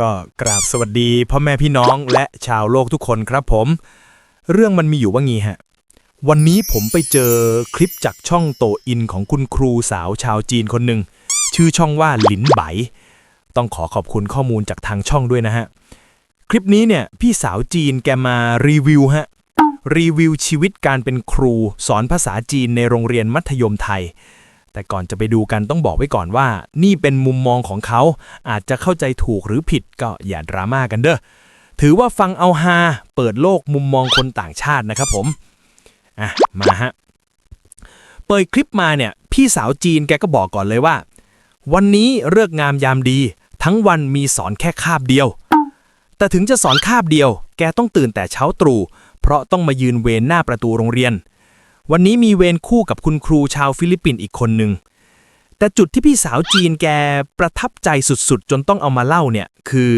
ก็กราบสวัสดีพ่อแม่พี่น้องและชาวโลกทุกคนครับผม เรื่องมันมีอยู่ว่างี้ฮะ วันนี้ผมไปเจอคลิปจากช่องโตอินของคุณครูสาวชาวจีนคนหนึ่ง ชื่อช่องว่าหลินไบ ต้องขอขอบคุณข้อมูลจากทางช่องด้วยนะฮะ คลิปนี้เนี่ยพี่สาวจีนแกมารีวิวฮะ รีวิวชีวิตการเป็นครูสอนภาษาจีนในโรงเรียนมัธยมไทย แต่ก่อนจะไปดูกันต้องบอกไว้ก่อนว่า นี่เป็นมุมมองของเขา อาจจะเข้าใจถูกหรือผิดก็อย่าดราม่ากันเด้อถือว่าฟังเอาฮาเปิดโลกมุมมองคนต่างชาตินะครับผมอะมาฮะเปิดคลิปมาเนี่ย พี่สาวจีนแกก็บอกก่อนเลยว่า วันนี้เลิกงามยามดี ทั้งวันมีสอนแค่คาบเดียว แต่ถึงจะสอนคาบเดียว แกต้องตื่นแต่เช้าตรู่เพราะต้องมายืนเวรหน้าประตูโรงเรียน วันนี้มีเวรคู่กับคุณครูชาวฟิลิปปินส์อีกคนหนึ่ง แต่จุดที่พี่สาวจีนแกประทับใจสุดๆ จนต้องเอามาเล่าเนี่ยคือ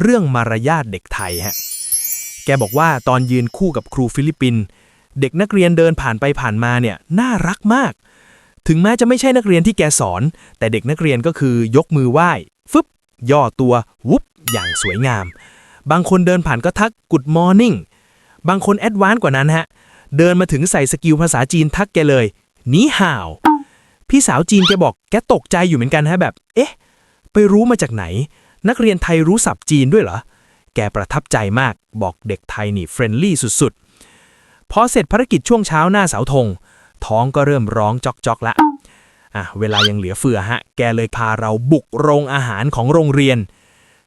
เรื่องมารยาทเด็กไทยฮะ แกบอกว่าตอนยืนคู่กับครูฟิลิปปินส์เด็กนักเรียนเดินผ่านไปผ่านมาเนี่ยน่ารักมาก ถึงแม้จะไม่ใช่นักเรียนที่แกสอน แต่เด็กนักเรียนก็คือยกมือไหว้ฟึบย่อตัววุบอย่างสวยงาม บางคนเดินผ่านก็ทัก Good Morning บางคนแอดวานซ์กว่านั้นฮะ เดินมาถึงใส่สกิลภาษาจีนทักแกเลยนีห่าว พี่สาวจีนแกบอกแกตกใจอยู่เหมือนกันฮะแบบ เอ๊ะ ไปรู้มาจากไหน นักเรียนไทยรู้ศัพท์จีนด้วยเหรอ แกประทับใจมากบอกเด็กไทยนี่เฟรนลี่สุดๆ พอเสร็จภารกิจช่วงเช้าหน้าเสาธง ท้องก็เริ่มร้องจอกๆละอะเวลายังเหลือเฟือฮะ แกเลยพาเราบุกโรงอาหารของโรงเรียน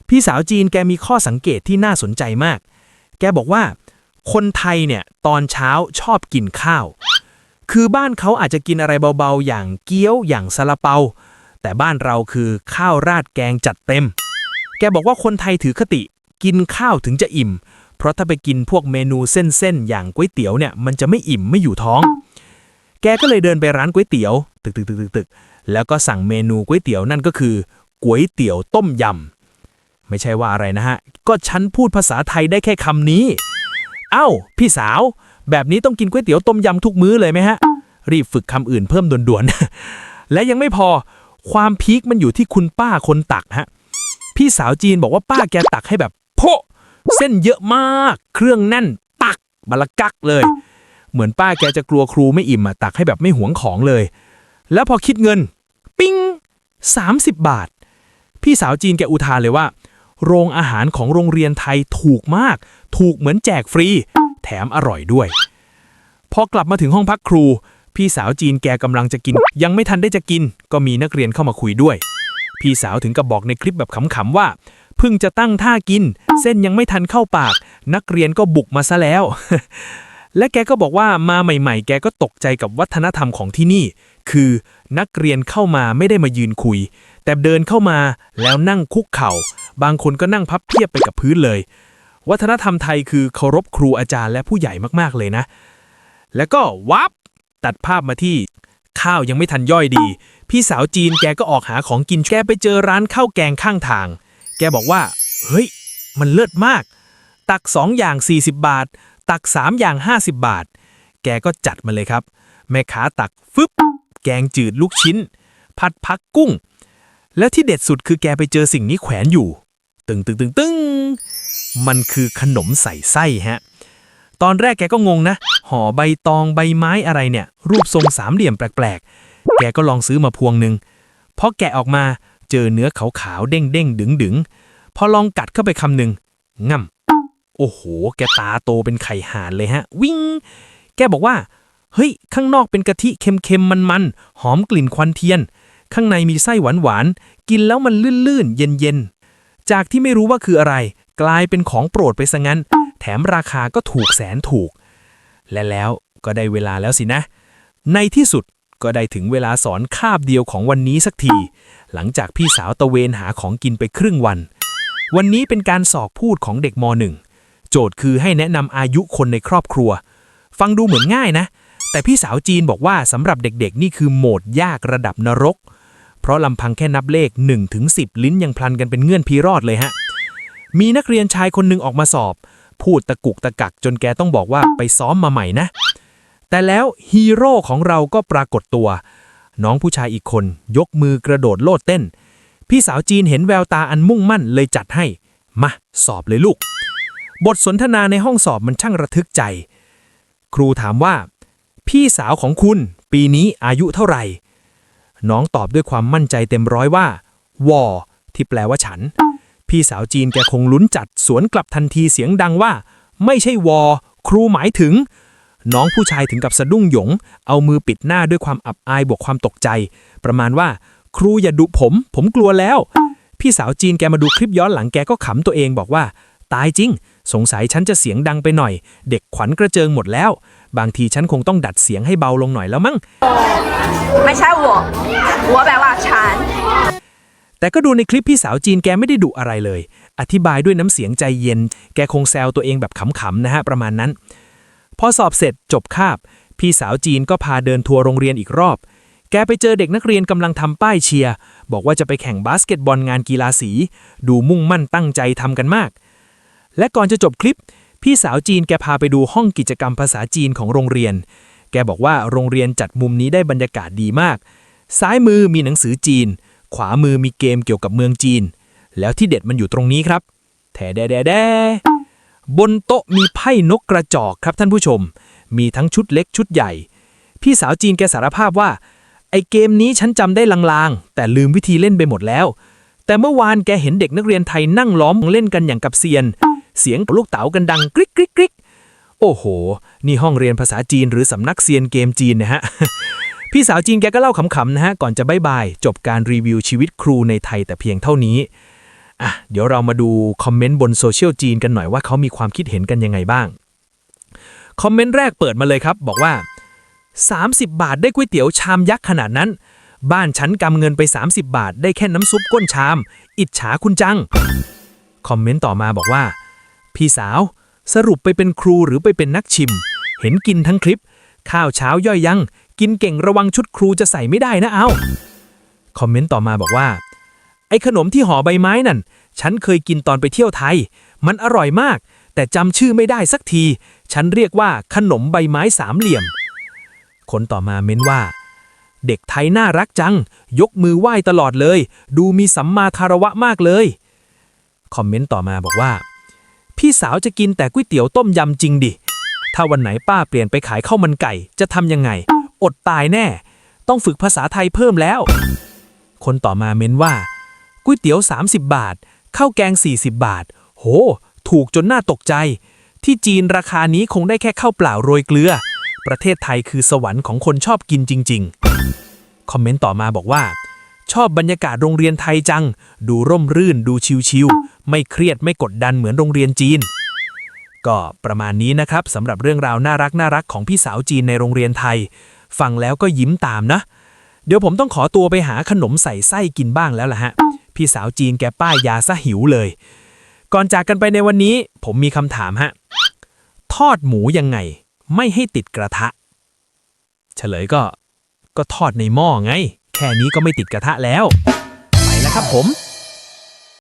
พี่สาวจีนแกมีข้อสังเกตที่น่าสนใจมาก แกบอกว่า คนไทยเนี่ยตอนเช้าชอบกินข้าว คือบ้านเขาอาจจะกินอะไรเบาๆ อย่างเกี๊ยวอย่างซาลาเปา แต่บ้านเราคือข้าวราดแกงจัดเต็ม แกบอกว่าคนไทยถือคติ กินข้าวถึงจะอิ่ม เพราะถ้าไปกินพวกเมนูเส้นๆ อย่างก๋วยเตี๋ยวเนี่ยมันจะไม่อิ่มไม่อยู่ท้อง แกก็เลยเดินไปร้านก๋วยเตี๋ยวตึกตึกตึกตึกตึกแล้วก็สั่งเมนูก๋วยเตี๋ยวนั่นก็คือก๋วยเตี๋ยวต้มยำไม่ใช่ว่าอะไรนะฮะ ก็ฉันพูดภาษาไทยได้แค่คำนี้ เอ้า พี่สาว แบบนี้ต้องกินก๋วยเตี๋ยวต้มยำทุกมื้อเลยไหมฮะ รีบฝึกคำอื่นเพิ่มด่วนๆ และยังไม่พอความพีคมันอยู่ที่คุณป้าคนตักฮะ พี่สาวจีนบอกว่าป้าแกตักให้แบบโพเส้นเยอะมาก เครื่องแน่น ตักบละกักเลย เหมือนป้าแกจะกลัวครูไม่อิ่มอะตักให้แบบไม่หวงของเลย แล้วพอคิดเงิน ปิ้ง30 บาท พี่สาวจีนแกอุทานเลยว่า โรงอาหารของโรงเรียนไทยถูกมาก ถูกเหมือนแจกฟรี แถมอร่อยด้วย พอกลับมาถึงห้องพักครู พี่สาวจีนแกกำลังจะกิน ยังไม่ทันได้จะกิน ก็มีนักเรียนเข้ามาคุยด้วย พี่สาวถึงกับบอกในคลิปแบบขำๆว่าเพิ่งจะตั้งท่ากิน เส้นยังไม่ทันเข้าปาก นักเรียนก็บุกมาซะแล้ว และแกก็บอกว่ามาใหม่ๆ แกก็ตกใจกับวัฒนธรรมของที่นี่ คือนักเรียนเข้ามาไม่ได้มายืนคุย แต่เดินเข้ามาแล้วนั่งคุกเข่า บางคนก็นั่งพับเพียบไปกับพื้นเลย วัฒนธรรมไทยคือเคารพครูอาจารย์และผู้ใหญ่มากๆเลยนะ แล้วก็วับตัดภาพมาที่ข้าวยังไม่ทันย่อยดี พี่สาวจีนแกก็ออกหาของกินแกไปเจอร้านข้าวแกงข้างทาง แกบอกว่า เฮ้ย มันเลิศมาก ตัก2อย่าง 40 บาท ตัก 3 อย่าง 50 บาท แกก็จัดมาเลยครับ แม่ค้าตักฟึบแกงจืดลูกชิ้น ผัดพักกุ้ง และที่เด็ดสุดคือแกไปเจอสิ่งนี้แขวนอยู่ ตึงตึงตึงตึงมันคือขนมใส่ไส้ฮะ ตอนแรกแกก็งงนะ ห่อใบตองใบไม้อะไรเนี่ย รูปทรงสามเหลี่ยมแปลกๆ แกก็ลองซื้อมาพวงหนึ่งพอแกะออกมาเจอเนื้อขาวๆเด้งๆดึงๆพอลองกัดเข้าไปคำหนึ่งง่ำ โอ้โห แกตาโตเป็นไข่ห่านเลยฮะ วิ่ง แกบอกว่า เฮ้ย ข้างนอกเป็นกะทิเค็มๆ มันๆ หอมกลิ่นควันเทียน ข้างในมีไส้หวานๆ กินแล้วมันลื่นๆ เย็นๆ จากที่ไม่รู้ว่าคืออะไร กลายเป็นของโปรดไปซะงั้น แถมราคาก็ถูกแสนถูก และแล้วก็ได้เวลาแล้วสินะ ในที่สุดก็ได้ถึงเวลาสอนคาบเดียวของวันนี้สักที หลังจากพี่สาวตะเวนหาของกินไปครึ่งวัน วันนี้เป็นการสอบพูดของเด็กมหนึ่ง โจทย์คือให้แนะนำอายุคนในครอบครัว ฟังดูเหมือนง่ายนะ แต่พี่สาวจีนบอกว่าสำหรับเด็กๆ นี่คือโหมดยากระดับนรก เพราะลำพังแค่นับเลข1ถึง10ลิ้นยังพลันกันเป็นเงื่อนพีรอดเลยฮะ มีนักเรียนชายคนหนึ่งออกมาสอบ พูดตะกุกตะกักจนแกต้องบอกว่าไปซ้อมมาใหม่นะ แต่แล้วฮีโร่ของเราก็ปรากฏตัว น้องผู้ชายอีกคน ยกมือกระโดดโลดเต้น พี่สาวจีนเห็นแววตาอันมุ่งมั่นเลยจัดให้ มาสอบเลยลูก บทสนทนาในห้องสอบมันช่างระทึกใจ ครูถามว่า พี่สาวของคุณ ปีนี้อายุเท่าไหร่ น้องตอบด้วยความมั่นใจเต็มร้อยว่า วอ ที่แปลว่าฉัน พี่สาวจีนแกคงลุ้นจัดสวนกลับทันทีเสียงดังว่า ไม่ใช่วอ ครูหมายถึง น้องผู้ชายถึงกับสะดุ้งหยง เอามือปิดหน้าด้วยความอับอายบวกความตกใจ ประมาณว่า ครูอย่าดุผม ผมกลัวแล้ว พี่สาวจีนแกมาดูคลิปย้อนหลังแกก็ขำตัวเองบอกว่า ตายจริง สงสัยฉันจะเสียงดังไปหน่อย เด็กขวัญกระเจิงหมดแล้ว บางทีฉันคงต้องดัดเสียงให้เบาลงหน่อยแล้วมั้ง ไม่ใช่我我แปลว่าฉัน แต่ก็ดูในคลิปพี่สาวจีนแกไม่ได้ดุอะไรเลย อธิบายด้วยน้ำเสียงใจเย็น แกคงแซวตัวเองแบบขำๆนะฮะประมาณนั้น พอสอบเสร็จจบคาบ พี่สาวจีนก็พาเดินทัวร์โรงเรียนอีกรอบ แกไปเจอเด็กนักเรียนกำลังทำป้ายเชียร์ บอกว่าจะไปแข่งบาสเกตบอลงานกีฬาสี ดูมุ่งมั่นตั้งใจทำกันมาก และก่อนจะจบคลิป พี่สาวจีนแกพาไปดูห้องกิจกรรมภาษาจีนของโรงเรียน แกบอกว่าโรงเรียนจัดมุมนี้ได้บรรยากาศดีมาก ซ้ายมือมีหนังสือจีน ขวามือมีเกมเกี่ยวกับเมืองจีน แล้วที่เด็ดมันอยู่ตรงนี้ครับแถแดแดแดบนโต๊ะมีไพ่นกกระจอกครับท่านผู้ชม มีทั้งชุดเล็กชุดใหญ่ พี่สาวจีนแกสารภาพว่า ไอเกมนี้ฉันจำได้ลางๆ แต่ลืมวิธีเล่นไปหมดแล้ว แต่เมื่อวานแกเห็นเด็กนักเรียนไทยนั่งล้อมเล่นกันอย่างกับเซียน เสียงลูกเต๋ากันดังกริ๊กกริ๊กกริ๊กโอ้โห นี่ห้องเรียนภาษาจีนหรือสำนักเซียนเกมจีนนะฮะ พี่สาวจีนแกก็เล่าขำๆนะฮะ ก่อนจะบายบาย จบการรีวิวชีวิตครูในไทยแต่เพียงเท่านี้ อะ เดี๋ยวเรามาดูคอมเมนต์บนโซเชียลจีนกันหน่อยว่าเขามีความคิดเห็นกันยังไงบ้าง คอมเมนต์แรกเปิดมาเลยครับ บอกว่า 30 บาทได้ก๋วยเตี๋ยวชามยักษ์ขนาดนั้น บ้านฉันกำเงินไป 30 บาท ได้แค่น้ำซุปก้นชาม อิจฉาคุณจัง คอมเมนต์ต่อมาบอกว่า พี่สาว สรุปไปเป็นครูหรือไปเป็นนักชิม เห็นกินทั้งคลิป ข้าวเช้าย่อยยัง กินเก่งระวังชุดครูจะใส่ไม่ได้นะเอาคอมเมนต์ต่อมาบอกว่า ไอ้ขนมที่ห่อใบไม้นั่น ฉันเคยกินตอนไปเที่ยวไทย มันอร่อยมาก แต่จำชื่อไม่ได้สักที ฉันเรียกว่าขนมใบไม้สามเหลี่ยม คนต่อมาเม้นว่า เด็กไทยน่ารักจัง ยกมือไหว้ตลอดเลย ดูมีสัมมาคารวะมากเลย คอมเมนต์ต่อมาบอกว่า พี่สาวจะกินแต่ก๋วยเตี๋ยวต้มยำจริงดิ ถ้าวันไหนป้าเปลี่ยนไปขายข้าวมันไก่ จะทำยังไง อดตายแน่ ต้องฝึกภาษาไทยเพิ่มแล้ว คนต่อมาเม้นว่าก๋วยเตี๋ยว 30 บาท ข้าวแกง 40 บาท โห ถูกจนน่าตกใจ ที่จีนราคานี้คงได้แค่ข้าวเปล่าโรยเกลือ ประเทศไทยคือสวรรค์ของคนชอบกินจริง ๆ คอมเมนต์ต่อมาบอกว่า ชอบบรรยากาศโรงเรียนไทยจัง ดูร่มรื่นดูชิวๆไม่เครียดไม่กดดันเหมือนโรงเรียนจีน ก็ประมาณนี้นะครับสำหรับเรื่องราวน่ารักน่ารักของพี่สาวจีนในโรงเรียนไทย ฟังแล้วก็ยิ้มตามนะ เดี๋ยวผมต้องขอตัวไปหาขนมใส่ไส้กินบ้างแล้วล่ะฮะ พี่สาวจีนแกป้ายยาซะหิวเลย ก่อนจากกันไปในวันนี้ ผมมีคำถามฮะ ทอดหมูยังไง ไม่ให้ติดกระทะ เฉลยก็ ก็ทอดในหม้อไง แค่นี้ก็ไม่ติดกระทะแล้ว ไปแล้วครับผม